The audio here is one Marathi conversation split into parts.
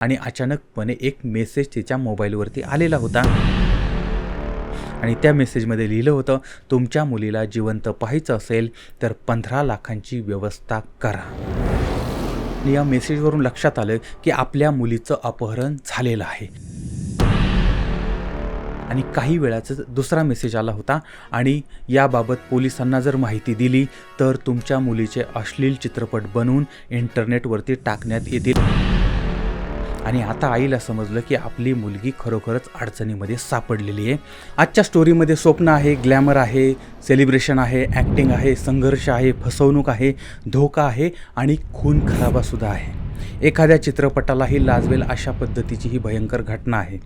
आणि अचानकपणे एक मेसेज तिच्या मोबाईलवरती आलेला होता. आणि त्या मेसेजमध्ये लिहिलं होतं तुमच्या मुलीला जिवंत पाहायचं असेल तर पंधरा लाखांची व्यवस्था करा. या मेसेजवरून लक्षात आलं की आपल्या मुलीचं अपहरण झालेलं आहे. आणि काही वेळाच दुसरा मेसेज आला होता आणि याबाबत पोलिसांना जर माहिती दिली तर तुमच्या मुलीचे अश्लील चित्रपट बनवून इंटरनेटवरती टाकण्यात येतील. आणि आता आईला समजलं की आपली मुलगी खरोखरच अडचणीमध्ये सापडलेली आहे. आजच्या स्टोरीमध्ये स्वप्न आहे ग्लॅमर आहे सेलिब्रेशन आहे ॲक्टिंग आहे संघर्ष आहे फसवणूक आहे धोका आहे आणि खून खराबासुद्धा आहे. एखाद्या चित्रपटालाही लाजवेल अशा पद्धतीची ही भयंकर घटना आहे.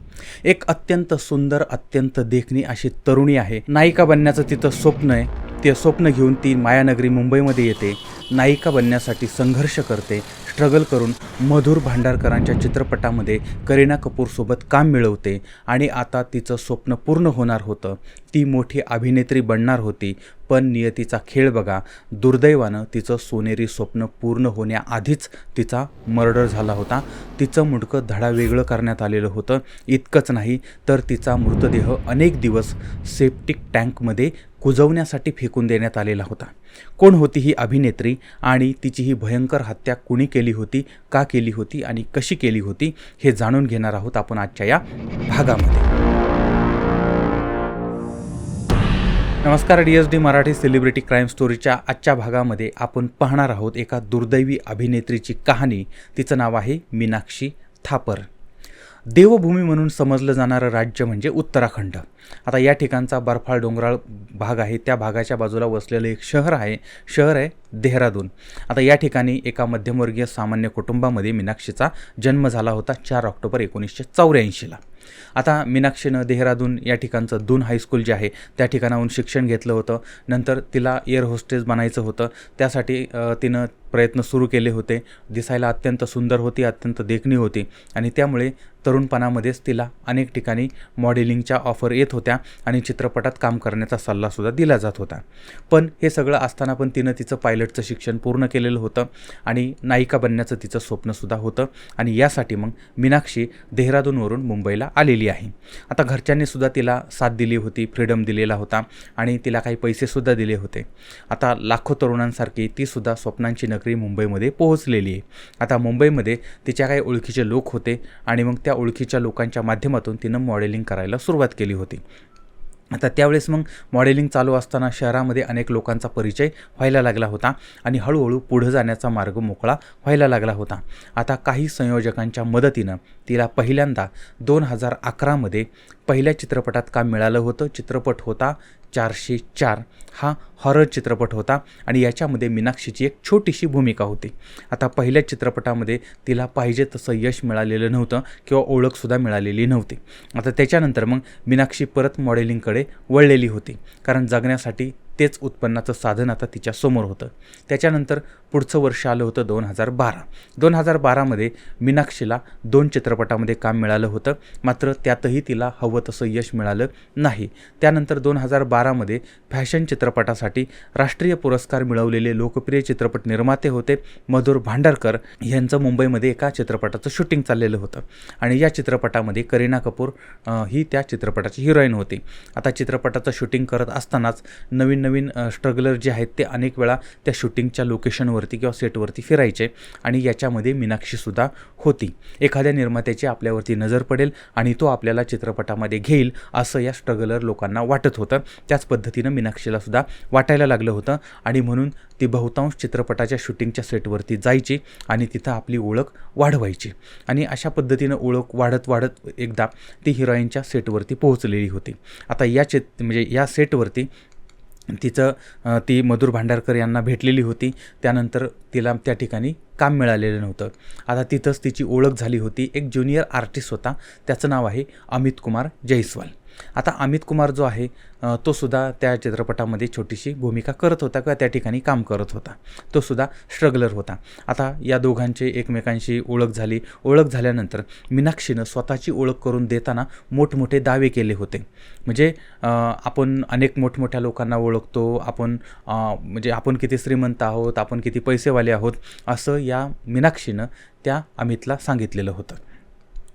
एक अत्यंत सुंदर अत्यंत देखणी अशी तरुणी आहे. नायिका बनण्याचं तिथं स्वप्न आहे. ते स्वप्न घेऊन ती मायानगरी मुंबईमध्ये येते. नायिका बनण्यासाठी संघर्ष करते. स्ट्रगल करून मधुर भांडारकरांच्या चित्रपटामध्ये करीना कपूरसोबत काम मिळवते आणि आता तिचं स्वप्न पूर्ण होणार होतं. ती मोठी अभिनेत्री बनणार होती. पण नियतीचा खेळ बघा. दुर्दैवानं तिचं सोनेरी स्वप्न पूर्ण होण्याआधीच तिचा मर्डर झाला होता. तिचं मुडकं धडा वेगळं करण्यात आलेलं होतं. इतकंच नाही तर तिचा मृतदेह अनेक दिवस सेप्टिक टँकमध्ये कुजवण्यासाठी फेकून देण्यात आलेला होता. कोण होती ही अभिनेत्री आणि तिची ही भयंकर हत्या कुणी केली होती का केली होती आणि कशी केली होती हे जाणून घेणार आहोत आपण आजच्या या भागामध्ये. नमस्कार D S D Marathi celebrity crime स्टोरीच्या आजच्या भागामध्ये आपण पाहणार आहोत एका दुर्दैवी अभिनेत्रीची कहाणी. तिचं नाव आहे मीनाक्षी थापर. देवभूमी म्हणून समजलं जाणारं राज्य म्हणजे उत्तराखंड. आता या ठिकाणचा बर्फाळ डोंगराळ भाग आहे. त्या भागाच्या बाजूला वसलेलं एक शहर आहे. शहर आहे देहरादून. आता या ठिकाणी एका मध्यमवर्गीय सामान्य कुटुंबामध्ये मीनाक्षीचा जन्म झाला होता चार ऑक्टोबर एकोणीसशे चौऱ्याऐंशीला. आता मीनाक्षीनं देहरादून या ठिकाणचं दून हायस्कूल जे आहे त्या ठिकाणाहून शिक्षण घेतलं होतं. नंतर तिला एअर होस्टेस बनायचं होतं. त्यासाठी तिनं प्रयत्न सुरू केले होते. दिसायला अत्यंत सुंदर होती अत्यंत देखणी होती आणि त्यामुळे तरुणपणामध्येच तिला अनेक ठिकाणी मॉडेलिंगच्या ऑफर येत होत्या आणि चित्रपटात काम करण्याचा सल्लासुद्धा दिला जात होता. पण हे सगळं असताना पण तिनं तिचं पायलटचं शिक्षण पूर्ण केलेलं होतं आणि नायिका बनण्याचं तिचं स्वप्नसुद्धा होतं आणि यासाठी मग मीनाक्षी देहरादूनवरून मुंबईला आलेली आहे. आता घरच्यांनीसुद्धा तिला साथ दिली होती फ्रीडम दिलेला होता आणि तिला काही पैसेसुद्धा दिले होते. आता लाखो तरुणांसारखी तीसुद्धा स्वप्नांची नगरी मुंबईमध्ये पोहोचलेली आहे. आता मुंबईमध्ये तिच्या काही ओळखीचे लोक होते आणि मग त्या ओळखीच्या लोकांच्या माध्यमातून तिनं मॉडेलिंग करायला सुरुवात केली होती. आता त्यावेळेस मग मॉडेलिंग चालू असताना शहरामध्ये अनेक लोकांचा परिचय व्हायला लागला होता आणि हळूहळू पुढं जाण्याचा मार्ग मोकळा व्हायला लागला होता. आता काही संयोजकांच्या मदतीनं तिला पहिल्यांदा दोन हजार अकरामध्ये पहिल्या चित्रपटात काम मिळालं होतं? चित्रपट होता चारशे चार हा हॉरर चित्रपट होता आणि याच्यामध्ये मीनाक्षीची एक छोटीशी भूमिका होती. आता पहिल्या चित्रपटामध्ये तिला पाहिजे तसं यश मिळालेलं नव्हतं किंवा ओळखसुद्धा मिळालेली नव्हती. आता त्याच्यानंतर मग मीनाक्षी परत मॉडेलिंगकडे वळलेली होती. कारण जगण्यासाठी तेच उत्पन्नाचं साधन आता तिच्यासमोर होतं. त्याच्यानंतर पुढचं वर्ष आलं होतं दोन हजार बारा. दोन हजार बारामध्ये मीनाक्षीला दोन चित्रपटामध्ये काम मिळालं होतं. मात्र त्यातही तिला हवं तसं यश मिळालं नाही. त्यानंतर दोन हजार बारामध्ये फॅशन चित्रपटासाठी राष्ट्रीय पुरस्कार मिळवलेले लोकप्रिय चित्रपट निर्माते होते मधुर भांडारकर. यांचं मुंबईमध्ये एका चित्रपटाचं शूटिंग चाललेलं होतं. आणि या चित्रपटामध्ये करीना कपूर ही त्या चित्रपटाची हिरोईन होती. आता चित्रपटाचं शूटिंग करत असतानाच नवीन नवीन स्ट्रगलर जे आहेत ते अनेक वेळा त्या शूटिंगच्या लोकेशनवरती किंवा सेटवरती फिरायचे आणि याच्यामध्ये मीनाक्षीसुद्धा होती. एखाद्या निर्मात्याची आपल्यावरती नजर पडेल आणि तो आपल्याला चित्रपटामध्ये घेईल असं या स्ट्रगलर लोकांना वाटत होतं. त्याच पद्धतीनं मीनाक्षीलासुद्धा वाटायला लागलं होतं आणि म्हणून ती बहुतांश चित्रपटाच्या शूटिंगच्या सेटवरती जायची आणि तिथं आपली ओळख वाढवायची. आणि अशा पद्धतीनं ओळख वाढत वाढत एकदा ती हिरोईनच्या सेटवरती पोहोचलेली होती. आता या चित म्हणजे या सेटवरती तिचं ती मधुर भांडारकर यांना भेटलेली होती. त्यानंतर तिला त्या ठिकाणी काम मिळालेलं नव्हतं. आता तिथंच तिची ओळख झाली होती. एक ज्युनियर आर्टिस्ट होता. त्याचं नाव आहे अमित कुमार जयस्वाल आता अमित कुमार जो आहे तो सुद्धा त्या चित्रपटामध्ये छोटीशी भूमिका करत होता किंवा त्या ठिकाणी काम करत होता. तो सुद्धा स्ट्रगलर होता. आता या दोघांची एकमेकांशी ओळख झाली. ओळख झाल्यानंतर मीनाक्षीनं स्वतःची ओळख करून देताना मोठमोठे दावे केले होते. म्हणजे आपण अनेक मोठमोठ्या लोकांना ओळखतो. आपण म्हणजे आपण किती श्रीमंत आहोत आपण किती पैसेवाले आहोत असं या मीनाक्षीनं त्या अमितला सांगितलेलं होतं.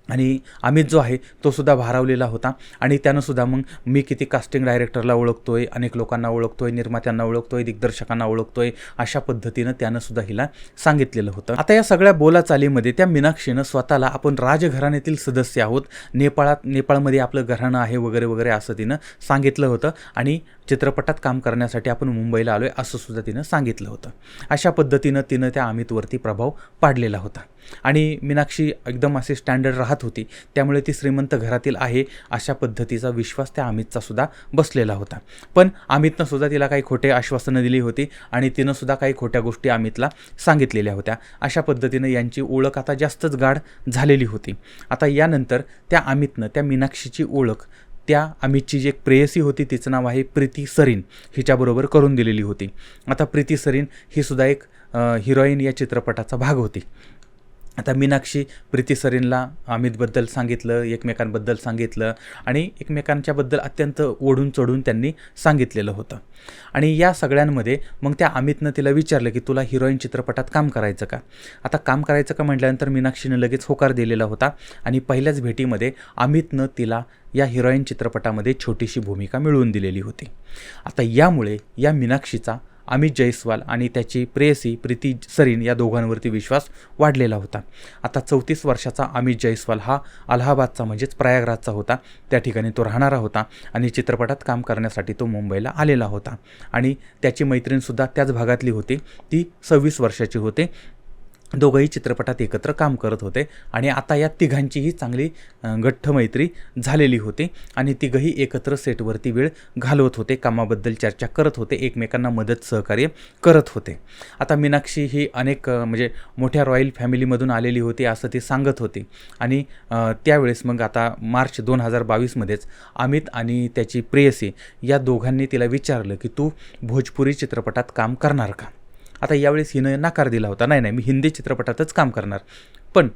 आणि अमित जो आहे तो सुद्धा भारावलेला होता. आणि त्यानं सुद्धा मग मी किती कास्टिंग डायरेक्टरला ओळखतो आहे अनेक लोकांना ओळखतो आहे निर्मात्यांना ओळखतो आहे दिग्दर्शकांना ओळखतो आहे अशा पद्धतीनं त्यानं सुद्धा हिला सांगितलेलं होतं. आता या सगळ्या बोलाचालीमध्ये त्या मीनाक्षीनं स्वतःला आपण राजघराण्यातील सदस्य आहोत. नेपाळात नेपाळमध्ये आपलं घराणं आहे वगैरे वगैरे असं तिनं सांगितलं होतं. आणि चित्रपटात काम करण्यासाठी आपण मुंबईला आलो आहे असं सुद्धा तिनं सांगितलं होतं. अशा पद्धतीनं तिनं त्या अमितवरती प्रभाव पाडलेला होता. आणि मीनाक्षी एकदम असे स्टँडर्ड राहत होती. त्यामुळे ती श्रीमंत घरातील आहे अशा पद्धतीचा विश्वास त्या अमितचा सुद्धा बसलेला होता. पण अमितनं सुद्धा तिला काही खोटे आश्वासनं दिली होती आणि तिनं सुद्धा काही खोट्या गोष्टी अमितला सांगितलेल्या होत्या. अशा पद्धतीनं यांची ओळख आता जास्तच गाढ झालेली होती. आता यानंतर त्या अमितनं त्या मीनाक्षीची ओळख त्या अमितची जी एक प्रेयसी होती तिचं नाव आहे प्रीती सरीन हिच्याबरोबर करून दिलेली होती. आता प्रीती सरीन ही सुद्धा एक हिरोईन या चित्रपटाचा भाग होती. आता मीनाक्षी प्रीती सरीनला अमितबद्दल सांगितलं एकमेकांबद्दल सांगितलं आणि एकमेकांच्याबद्दल अत्यंत ओढून चढून त्यांनी सांगितलेलं होतं. आणि या सगळ्यांमध्ये मग त्या अमितनं तिला विचारलं की तुला हिरोईन चित्रपटात काम करायचं का? आता काम करायचं का म्हटल्यानंतर मीनाक्षीनं लगेच होकार दिलेला होता आणि पहिल्याच भेटीमध्ये अमितनं तिला या हिरोईन चित्रपटामध्ये छोटीशी भूमिका मिळवून दिलेली होती. आता यामुळे या मीनाक्षीचा अमित जयस्वाल आणि त्याची प्रेयसी प्रीती सरीन या दोघांवरती विश्वास वाढलेला होता. आता चौतीस वर्षाचा अमित जयस्वाल हा अलाहाबादचा म्हणजेच प्रयागराजचा होता. त्या ठिकाणी तो राहणारा होता आणि चित्रपटात काम करण्यासाठी तो मुंबईला आलेला होता. आणि त्याची मैत्रीणसुद्धा त्याच भागातली होती. ती सव्वीस वर्षाची होते. दोघंही चित्रपटात एकत्र काम करत होते आणि आता या तिघांचीही चांगली गठ्ठ मैत्री झालेली होती आणि तिघंही एकत्र सेटवरती वेळ घालवत होते कामाबद्दल चर्चा करत होते एकमेकांना मदत सहकार्य करत होते. आता मीनाक्षी ही अनेक म्हणजे मोठ्या रॉयल फॅमिलीमधून आलेली होती असं ती सांगत होती आणि त्यावेळेस मग आता मार्च दोन हजार बावीसमध्येच अमित आणि त्याची प्रेयसी या दोघांनी तिला विचारलं की तू भोजपुरी चित्रपटात काम करणार का? आता यावेळेस हिनं नकार दिला होता. नाही नाही मी हिंदी चित्रपटातच काम करणार. पण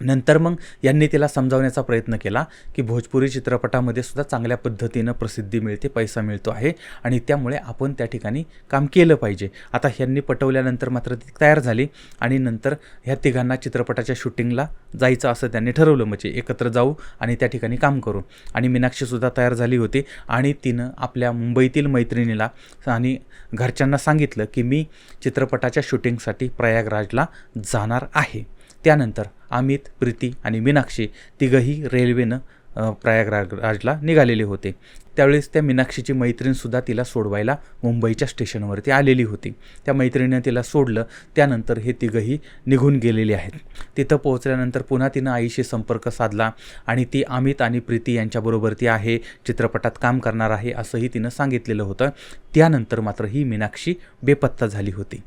नंतर मग यांनी तिला समजावण्याचा प्रयत्न केला की भोजपुरी चित्रपटामध्ये सुद्धा चांगल्या पद्धतीनं प्रसिद्धी मिळते पैसा मिळतो आहे आणि त्यामुळे आपण त्या ठिकाणी काम केलं पाहिजे. आता ह्यांनी पटवल्यानंतर मात्र ती तयार झाली आणि नंतर ह्या तिघांना चित्रपटाच्या शूटिंगला जायचं असं त्यांनी ठरवलं. म्हणजे एकत्र जाऊ आणि त्या ठिकाणी काम करू. आणि मीनाक्षीसुद्धा तयार झाली होती आणि तिनं आपल्या मुंबईतील मैत्रिणीला आणि घरच्यांना सांगितलं की मी चित्रपटाच्या शूटिंगसाठी प्रयागराजला जाणार आहे. त्यानंतर अमित प्रीती आणि मीनाक्षी तिघंही रेल्वेनं प्रयागराजला निघालेले होते. त्यावेळेस त्या मीनाक्षीची मैत्रीणसुद्धा तिला सोडवायला मुंबईच्या स्टेशनवरती आलेली होती. त्या मैत्रिणीनं तिला सोडलं त्यानंतर हे तिघंही निघून गेलेले आहेत. तिथं पोहोचल्यानंतर पुन्हा तिनं आईशी संपर्क साधला आणि ती अमित आणि प्रीती यांच्याबरोबर ती आहे चित्रपटात काम करणार आहे असंही तिनं सांगितलेलं होतं. त्यानंतर मात्र ही मीनाक्षी बेपत्ता झाली होती.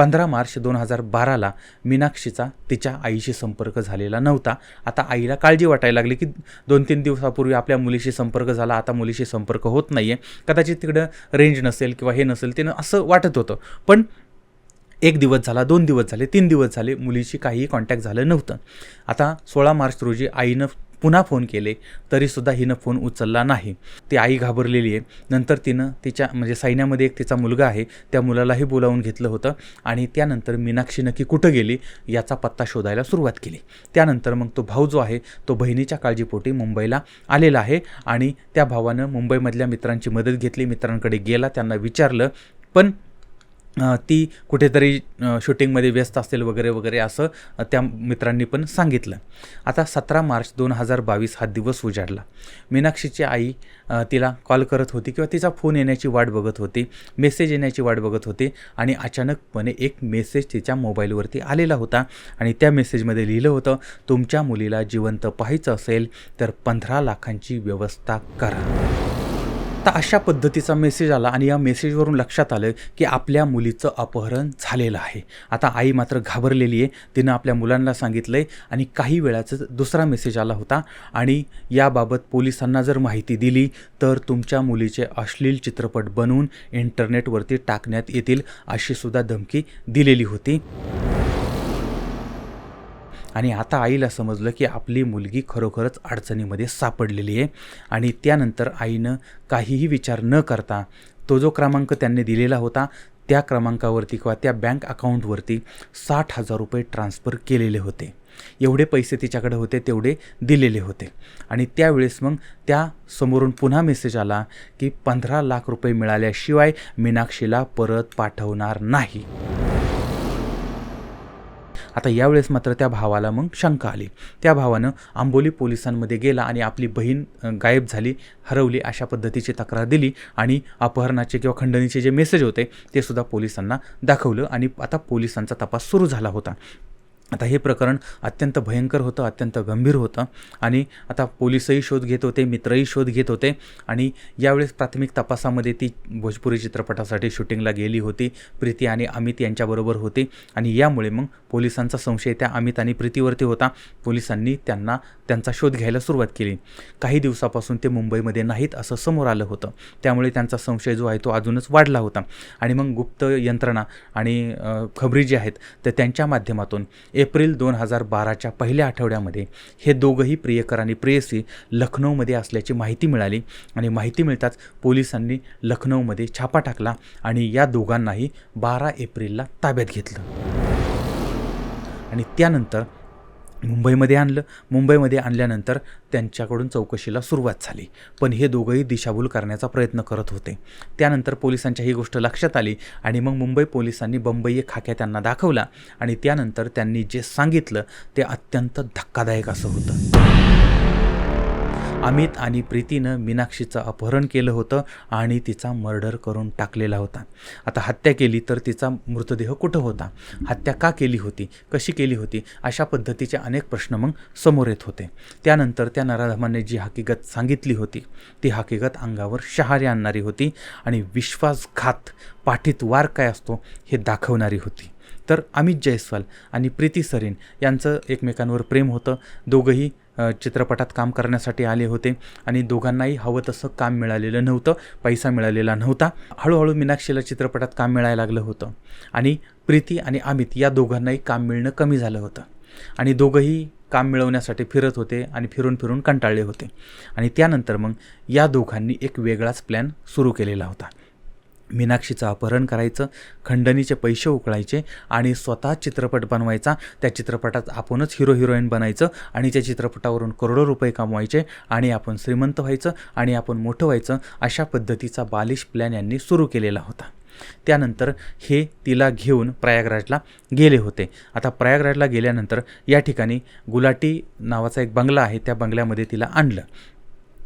पंधरा मार्च दोन हजार बाराला मीनाक्षीचा तिच्या आईशी संपर्क झालेला नव्हता. आता आईला काळजी वाटायला लागली की दोन तीन दिवसापूर्वी आपल्या मुलीशी संपर्क झाला. आता मुलीशी संपर्क होत नाही आहे कदाचित तिकडं रेंज नसेल किंवा हे नसेल तिनं असं वाटत होतं. पण एक दिवस झाला दोन दिवस झाले तीन दिवस झाले मुलीशी काहीही कॉन्टॅक्ट झालं नव्हतं. आता सोळा मार्च रोजी आईनं पुन्हा फोन केले तरीसुद्धा हिनं फोन उचलला नाही. ती आई घाबरलेली आहे. नंतर तिनं तिच्या म्हणजे सैन्यामध्ये एक तिचा मुलगा आहे त्या मुलालाही बोलावून घेतलं होतं आणि त्यानंतर मीनाक्षी नक्की कुठं गेली याचा पत्ता शोधायला सुरुवात केली. त्यानंतर मग तो भाऊ जो आहे तो बहिणीच्या काळजीपोटी मुंबईला आलेला आहे आणि त्या भावानं मुंबईमधल्या मित्रांची मदत घेतली मित्रांकडे गेला त्यांना विचारलं पण ती कुठेतरी शूटिंगमध्ये व्यस्त असेल वगैरे वगैरे असं त्या मित्रांनी पण सांगितलं. आता सतरा मार्च दोन हजार बावीस हा दिवस उजाडला. मीनाक्षीची आई तिला कॉल करत होती किंवा तिचा फोन येण्याची वाट बघत होती मेसेज येण्याची वाट बघत होती आणि अचानकपणे एक मेसेज तिच्या मोबाईलवरती आलेला होता आणि त्या मेसेजमध्ये लिहिलं होतं तुमच्या मुलीला जिवंत पाहायचं असेल तर पंधरा लाखांची व्यवस्था करा. आता अशा पद्धतीचा मेसेज आला आणि या मेसेजवरून लक्षात आलं की आपल्या मुलीचं अपहरण झालेलं आहे. आता आई मात्र घाबरलेली आहे. तिनं आपल्या मुलांना सांगितलं आहे आणि काही वेळाचं दुसरा मेसेज आला होता आणि याबाबत पोलिसांना जर माहिती दिली तर तुमच्या मुलीचे अश्लील चित्रपट बनवून इंटरनेटवरती टाकण्यात येतील अशी सुद्धा धमकी दिलेली होती. आणि आता आईला समजलं की आपली मुलगी खरोखरच अडचणीमध्ये सापडलेली आहे. आणि त्यानंतर आईनं काहीही विचार न करता तो जो क्रमांक त्यांनी दिलेला होता त्या क्रमांकावरती किंवा त्या बँक अकाउंटवरती साठ हजार रुपये ट्रान्स्फर केलेले होते. एवढे पैसे तिच्याकडे होते तेवढे दिलेले होते. आणि त्यावेळेस मग त्या समोरून पुन्हा मेसेज आला की पंधरा लाख रुपये मिळाल्याशिवाय मीनाक्षीला परत पाठवणार नाही. आता यावेळेस मात्र त्या भावाला मग शंका आली. त्या भावानं आंबोली पोलिसांमध्ये गेला आणि आपली बहीण गायब झाली हरवली अशा पद्धतीची तक्रार दिली आणि अपहरणाचे किंवा खंडणीचे जे मेसेज होते ते सुद्धा पोलिसांना दाखवलं आणि आता पोलिसांचा तपास सुरू झाला होता. आता हे प्रकरण अत्यंत भयंकर होतं अत्यंत गंभीर होतं. आणि आता पोलिसही शोध घेत होते मित्रही शोध घेत होते. आणि यावेळेस प्राथमिक तपासामध्ये ती भोजपुरी चित्रपटासाठी शूटिंगला गेली होती. प्रीती आणि अमित यांच्याबरोबर होती. आणि यामुळे मग पोलिसांचा संशय त्या अमित आणि प्रीतीवरती होता. पोलिसांनी त्यांना त्यांचा शोध घ्यायला सुरुवात केली. काही दिवसापासून ते मुंबईमध्ये नाहीत असं समोर आलं होतं. त्यामुळे त्यांचा संशय जो आहे तो अजूनच वाढला होता. आणि मग गुप्त यंत्रणा आणि खबरी जी आहेत तर त्यांच्या माध्यमातून एप्रिल दोन हजार बाराच्या पहिल्या आठवड्यामध्ये हे दोघंही प्रियकर आणि प्रेयसी लखनौमध्ये असल्याची माहिती मिळाली आणि माहिती मिळताच पोलिसांनी लखनौमध्ये छापा टाकला आणि या दोघांनाही बारा एप्रिलला ताब्यात घेतलं. आणि त्यानंतर मुंबईमध्ये आणलं. मुंबईमध्ये आणल्यानंतर त्यांच्याकडून चौकशीला सुरुवात झाली. पण हे दोघंही दिशाभूल करण्याचा प्रयत्न करत होते. त्यानंतर पोलिसांच्या ही गोष्ट लक्षात आली आणि मग मुंबई पोलिसांनी बंबई खाक्या त्यांना दाखवला आणि त्यानंतर त्यांनी जे सांगितलं ते अत्यंत धक्कादायक असं होतं. अमित आणि प्रीतीनं मीनाक्षीचं अपहरण केलं होतं आणि तिचा मर्डर करून टाकलेला होता. आता हत्या केली तर तिचा मृतदेह कुठं होता? हत्या का केली होती? कशी केली होती? अशा पद्धतीचे अनेक प्रश्न मग समोर येत होते. त्यानंतर त्या नराधमाने जी हकीकत सांगितली होती ती हकीकत अंगावर शहारे आणणारी होती आणि विश्वासघात पाठीत वार काय असतो हे दाखवणारी होती. तर अमित जयस्वाल आणि प्रीती सरीन यांचं एकमेकांवर प्रेम होतं. दोघंही चित्रपटात काम करण्यासाठी आले होते आणि दोघांनाही हवं तसं काम मिळालेलं नव्हतं पैसा मिळालेला नव्हता. हळूहळू मीनाक्षीला चित्रपटात काम मिळायला लागलं होतं आणि प्रीती आणि अमित या दोघांनाही काम मिळणं कमी झालं होतं. आणि दोघंही काम मिळवण्यासाठी फिरत होते आणि फिरून फिरून कंटाळले होते. आणि त्यानंतर मग या दोघांनी एक वेगळाच प्लॅन सुरू केलेला होता. मीनाक्षीचं अपहरण करायचं खंडणीचे पैसे उकळायचे आणि स्वतः चित्रपट बनवायचा. त्या चित्रपटात आपणच हिरो हिरोईन बनायचं आणि त्या चित्रपटावरून करोडो रुपये कमवायचे आणि आपण श्रीमंत व्हायचं आणि आपण मोठं व्हायचं अशा पद्धतीचा बालिश प्लॅन यांनी सुरू केलेला होता. त्यानंतर हे तिला घेऊन प्रयागराजला गेले होते. आता प्रयागराजला गेल्यानंतर या ठिकाणी गुलाटी नावाचा एक बंगला आहे. त्या बंगल्यामध्ये तिला आणलं.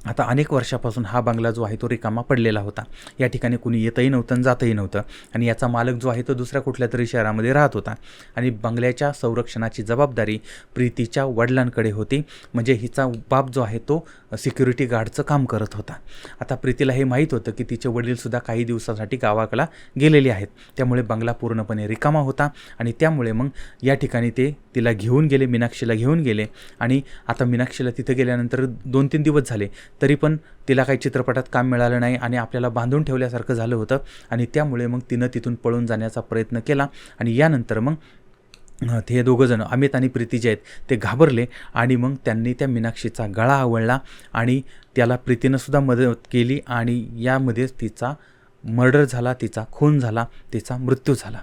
आता अनेक वर्षापासून हा बंगला जो आहे तो रिकामा पडलेला होता. या ठिकाणी कुणी येतही नव्हतं आणि जातही नव्हतं. आणि याचा मालक जो आहे तो दुसऱ्या कुठल्या तरी शहरामध्ये राहत होता. आणि बंगल्याच्या संरक्षणाची जबाबदारी प्रीतीच्या वडिलांकडे होती. म्हणजे हिचा बाप जो आहे तो सिक्युरिटी गार्डचं काम करत होता. आता प्रीतीला हे माहीत होतं की तिचे वडीलसुद्धा काही दिवसासाठी गावाकडला गेलेले आहेत. त्यामुळे बंगला पूर्णपणे रिकामा होता आणि त्यामुळे मग या ठिकाणी ते तिला घेऊन गेले मीनाक्षीला घेऊन गेले. आणि आता मीनाक्षीला तिथे गेल्यानंतर दोन तीन दिवस झाले. तरी पण तिला काही चित्रपटात काम मिळालं नाही आणि आपल्याला बांधून ठेवल्यासारखं झालं होतं आणि त्यामुळे मग तिनं तिथून पळून जाण्याचा प्रयत्न केला आणि यानंतर मग अ, ते दोघंजण अमित आणि प्रीती जे आहेत ते घाबरले आणि मग त्यांनी त्या मीनाक्षीचा गळा आवळला आणि त्याला प्रीतीनंसुद्धा मदत केली आणि यामध्येच तिचा मर्डर झाला तिचा खून झाला तिचा मृत्यू झाला.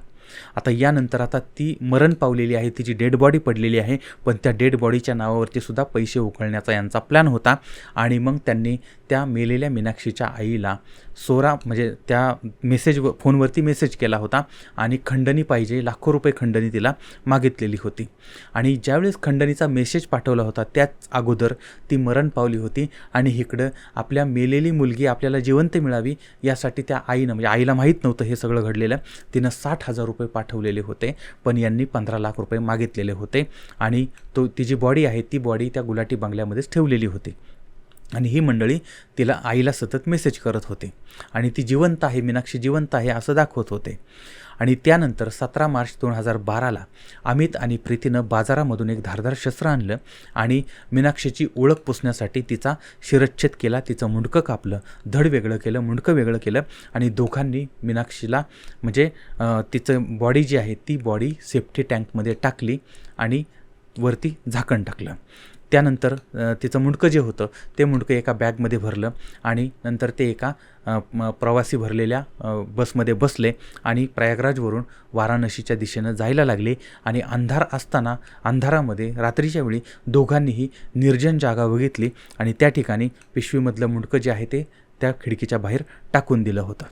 आता यानंतर आता ती मरण पावलेली आहे तिची डेड बॉडी पडलेली आहे पण त्या डेड बॉडीच्या नावावरती सुद्धा पैसे उकळण्याचा यांचा प्लॅन होता. आणि मग त्यांनी त्या मेलेल्या मीनाक्षीच्या आईला सोरा म्हणजे त्या मेसेज फोनवरती मेसेज केला होता आणि खंडणी पाहिजे लाखो रुपये खंडणी तिला मागितलेली होती. आणि ज्यावेळेस खंडणीचा मेसेज पाठवला होता त्याच अगोदर ती मरण पावली होती आणि इकडं आपल्या मेलेली मुलगी आपल्याला जिवंत मिळावी यासाठी त्या आईनं म्हणजे आईला माहीत नव्हतं हे सगळं घडलेलं तिनं साठ हजार रुपये पाठवलेले होते पण यांनी पंधरा लाख रुपये मागितलेले होते आणि तो ती जी बॉडी आहे ती बॉडी त्या गुलाटी बंगल्यामध्येच ठेवलेली होती. आणि ही मंडळी तिला आईला सतत मेसेज करत होते. आणि ती जिवंत आहे मीनाक्षी जिवंत आहे असं दाखवत होते. आणि त्यानंतर सतरा मार्च दोन हजार बाराला अमित आणि प्रीतीनं बाजारामधून एक धारदार शस्त्र आणलं आणि मीनाक्षीची ओळख पुसण्यासाठी तिचा शिरच्छेद केला तिचं मुंडकं कापलं धड वेगळं केलं मुंडकं वेगळं केलं आणि दोघांनी मीनाक्षीला म्हणजे तिचं बॉडी जी आहे ती बॉडी सेफ्टी टँकमध्ये टाकली आणि वरती झाकण टाकलं. त्यानंतर तिचं मुंडकं जे होतं ते मुंडकं एका बॅगमध्ये भरलं आणि नंतर ते एका प्रवासी भरलेल्या बसमध्ये बसले आणि प्रयागराजवरून वाराणसीच्या दिशेनं जायला लागले आणि अंधार असताना अंधारामध्ये रात्रीच्या वेळी दोघांनीही निर्जन जागा बघितली आणि त्या ठिकाणी पिशवीमधलं मुंडकं जे आहे ते त्या खिडकीच्या बाहेर टाकून दिलं होतं.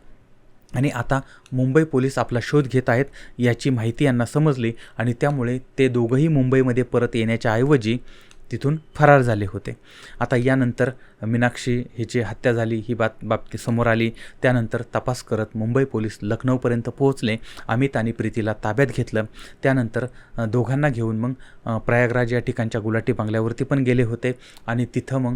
आणि आता मुंबई पोलीस आपला शोध घेत आहेत याची माहिती यांना समजली आणि त्यामुळे ते दोघंही मुंबईमध्ये परत येण्याच्या ऐवजी तिथून फरार झाले होते. आता यानंतर मीनाक्षी हिची हत्या झाली ही बात बाबती समोर आली. त्यानंतर तपास करत मुंबई पोलीस लखनौपर्यंत पोहोचले. अमित आणि प्रीतीला ताब्यात घेतलं. त्यानंतर दोघांना घेऊन मग प्रयागराज या ठिकाणच्या गुलाटी बंगल्यावरती पण गेले होते आणि तिथं मग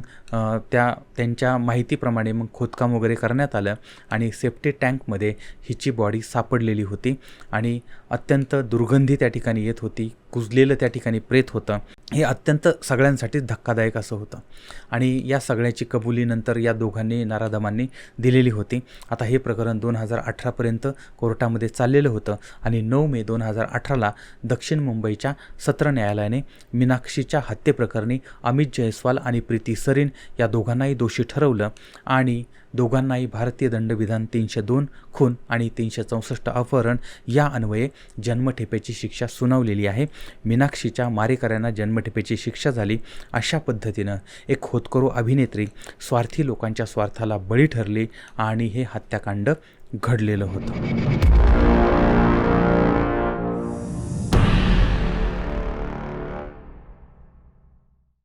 त्या त्यांच्या माहितीप्रमाणे मग खोदकाम वगैरे करण्यात आलं आणि सेफ्टी टँकमध्ये हिची बॉडी सापडलेली होती आणि अत्यंत दुर्गंधी त्या ठिकाणी येत होती कुजलेलं त्या ठिकाणी प्रेत होतं. हे अत्यंत सगळ्यांसाठीच धक्कादायक असं होतं. आणि या सगळ्या याची कबुलीनंतर या दोघांनी नाराधमांनी दिलेली होती. आता हे प्रकरण दोन हजार अठरापर्यंत कोर्टामध्ये चाललेलं होतं आणि नऊ मे दोन हजार अठराला दक्षिण मुंबईच्या सत्र न्यायालयाने मीनाक्षीच्या हत्येप्रकरणी अमित जयस्वाल आणि प्रीती सरीन या दोघांनाही दोषी ठरवलं आणि दोघांनाही भारतीय दंडविधान तीनशे दोन खून आणि तीनशे चौसष्ट अपहरण या अन्वये जन्मठेपेची शिक्षा सुनावलेली आहे. मीनाक्षीच्या मारेकऱ्यांना जन्मठेपेची शिक्षा झाली अशा पद्धतीनं एक खोतकरो अभिनेत्री स्वार्थी लोकांच्या स्वार्थाला बळी ठरली आणि हे हत्याकांड घडलेलं होतं.